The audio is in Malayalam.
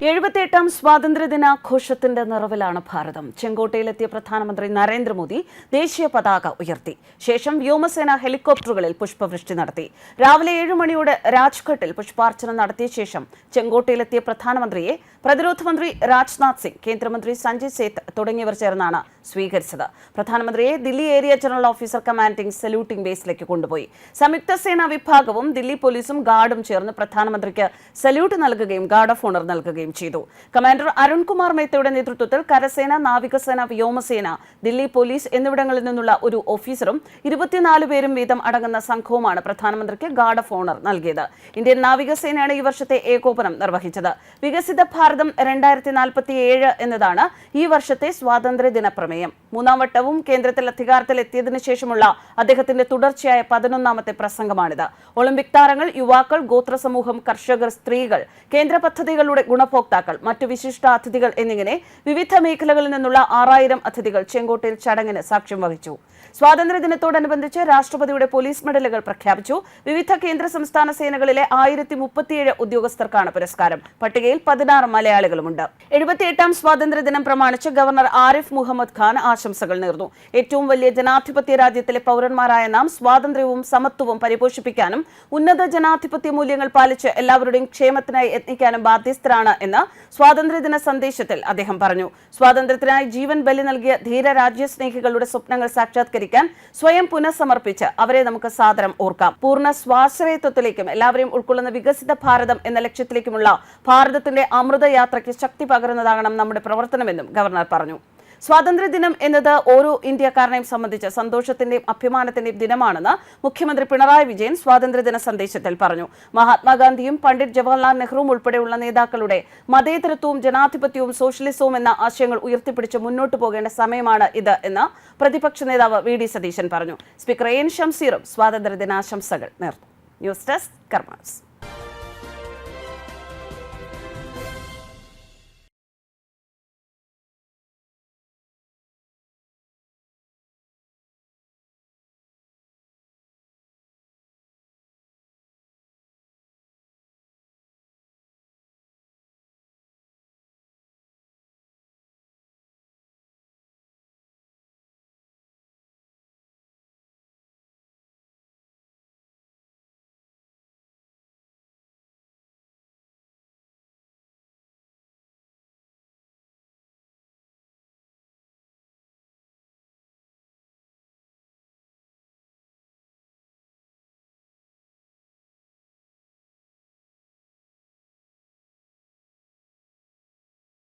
എഴുപത്തിയെട്ടാം സ്വാതന്ത്ര്യദിനാഘോഷത്തിന്റെ നിറവിലാണ് ഭാരതം. ചെങ്കോട്ടയിലെത്തിയ പ്രധാനമന്ത്രി നരേന്ദ്രമോദി ദേശീയ പതാക ഉയർത്തി. ശേഷം വ്യോമസേന ഹെലികോപ്റ്ററുകളിൽ പുഷ്പവൃഷ്ടി നടത്തി. രാവിലെ ഏഴ് മണിയോടെ രാജ്ഘട്ടിൽ പുഷ്പാർച്ചന നടത്തിയ ശേഷം ചെങ്കോട്ടയിലെത്തിയ പ്രധാനമന്ത്രിയെ പ്രതിരോധ മന്ത്രി രാജ്നാഥ് സിംഗ് കേന്ദ്രമന്ത്രി സഞ്ജയ് സേത്ത് തുടങ്ങിയവർ ചേർന്നാണ് സ്വീകരിച്ചത്. പ്രധാനമന്ത്രിയെ Delhi area general officer commanding saluting ബേസിലേക്ക് കൊണ്ടുപോയി. സംയുക്ത സേനാ വിഭാഗവും ദില്ലി പോലീസും ഗാർഡും ചേർന്ന് പ്രധാനമന്ത്രിക്ക് സല്യൂട്ട് നൽകുകയും ഗാർഡ് ഓഫ് ഓണർ നൽകുകയും ചെയ്തു. കമാൻഡർ അരുൺകുമാർ മേത്തയുടെ നേതൃത്വത്തിൽ കരസേന നാവികസേന വ്യോമസേന ദില്ലി പോലീസ് എന്നിവിടങ്ങളിൽ നിന്നുള്ള ഒരു ഓഫീസറും ഇരുപത്തിനാല് പേരും വീതം അടങ്ങുന്ന സംഘവുമാണ് പ്രധാനമന്ത്രിക്ക് ഗാർഡ് ഓഫ് ഓണർ നൽകിയത്. ഇന്ത്യൻ നാവികസേനയാണ് ഈ വർഷത്തെ ഏകോപനം നിർവഹിച്ചത്. വികസിത ഭാരതം രണ്ടായിരത്തി നാൽപ്പത്തി ഏഴ് എന്നതാണ് ഈ വർഷത്തെ സ്വാതന്ത്ര്യദിന പ്രമേയം. മൂന്നാം വട്ടവും കേന്ദ്രത്തിൽ അധികാരത്തിൽ എത്തിയതിനു ശേഷമുള്ള അദ്ദേഹത്തിന്റെ തുടർച്ചയായ പതിനൊന്നാമത്തെ പ്രസംഗമാണിത്. ഒളിമ്പിക് താരങ്ങൾ യുവാക്കൾ ഗോത്ര സമൂഹം കർഷകർ സ്ത്രീകൾ കേന്ദ്ര പദ്ധതികളുടെ ഗുണഭോക്താക്കൾ മറ്റു വിശിഷ്ട അതിഥികൾ എന്നിങ്ങനെ വിവിധ മേഖലകളിൽ നിന്നുള്ള ആറായിരം അതിഥികൾ ചെങ്കോട്ടയിൽ ചടങ്ങിന് സാക്ഷ്യം വഹിച്ചു. സ്വാതന്ത്ര്യദിനത്തോടനുബന്ധിച്ച് രാഷ്ട്രപതിയുടെ പോലീസ് മെഡലുകൾ പ്രഖ്യാപിച്ചു. വിവിധ കേന്ദ്ര സംസ്ഥാന സേനകളിലെ ആയിരത്തി മുപ്പത്തിയേഴ് ഉദ്യോഗസ്ഥർക്കാണ് പുരസ്കാരം. പട്ടികയിൽ പതിനാറ് മലയാളികളുമുണ്ട്. എഴുപത്തിയെട്ടാം സ്വാതന്ത്ര്യദിനം പ്രമാണിച്ച് ഗവർണർ ആരിഫ് മുഹമ്മദ് ഖാൻ ആശംസകൾ നേർന്നു. ഏറ്റവും വലിയ ജനാധിപത്യ രാജ്യത്തിലെ പൗരന്മാരായ നാം സ്വാതന്ത്ര്യവും സമത്വവും പരിപോഷിപ്പിക്കാനും ഉന്നത ജനാധിപത്യ മൂല്യങ്ങൾ പാലിച്ച് എല്ലാവരുടെയും ക്ഷേമത്തിനായി യത്നിക്കാനും ബാധ്യസ്ഥരാണ് എന്ന് സ്വാതന്ത്ര്യദിന സന്ദേശത്തിൽ അദ്ദേഹം പറഞ്ഞു. സ്വാതന്ത്ര്യത്തിനായി ജീവൻ ബലി നൽകിയ ധീര രാജ്യസ്നേഹികളുടെ സ്വപ്നങ്ങൾ സാക്ഷാത്കരിക്കാൻ സ്വയം പുനഃസമർപ്പിച്ച് അവരെ നമുക്ക് സാദരം ഓർക്കാം. പൂർണ സ്വാശ്രയത്വത്തിലേക്കും എല്ലാവരെയും ഉൾക്കൊള്ളുന്ന വികസിത ഭാരതം എന്ന ലക്ഷ്യത്തിലേക്കുമുള്ള ഭാരതത്തിന്റെ അമൃത യാത്രയ്ക്ക് ശക്തി പകരുന്നതാകണം നമ്മുടെ പ്രവർത്തനമെന്നും ഗവർണർ പറഞ്ഞു. സ്വാതന്ത്ര്യദിനം എന്നത് ഓരോ ഇന്ത്യക്കാരനെയും സംബന്ധിച്ച് സന്തോഷത്തിന്റെയും അഭിമാനത്തിന്റെയും ദിനമാണെന്ന് മുഖ്യമന്ത്രി പിണറായി വിജയൻ സ്വാതന്ത്ര്യദിന സന്ദേശത്തിൽ പറഞ്ഞു. മഹാത്മാഗാന്ധിയും പണ്ഡിറ്റ് ജവഹർലാൽ നെഹ്റുവും ഉൾപ്പെടെയുള്ള നേതാക്കളുടെ മതേതരത്വവും ജനാധിപത്യവും സോഷ്യലിസവും എന്ന ആശയങ്ങൾ ഉയർത്തിപ്പിടിച്ച് മുന്നോട്ടു പോകേണ്ട സമയമാണ് ഇത് എന്ന് പ്രതിപക്ഷ നേതാവ് വി ഡി സതീശൻ പറഞ്ഞു. സ്പീക്കർ എൻ ഷംസീറും സ്വാതന്ത്ര്യദിനാശംസകൾ നേർന്നു. News desk karmas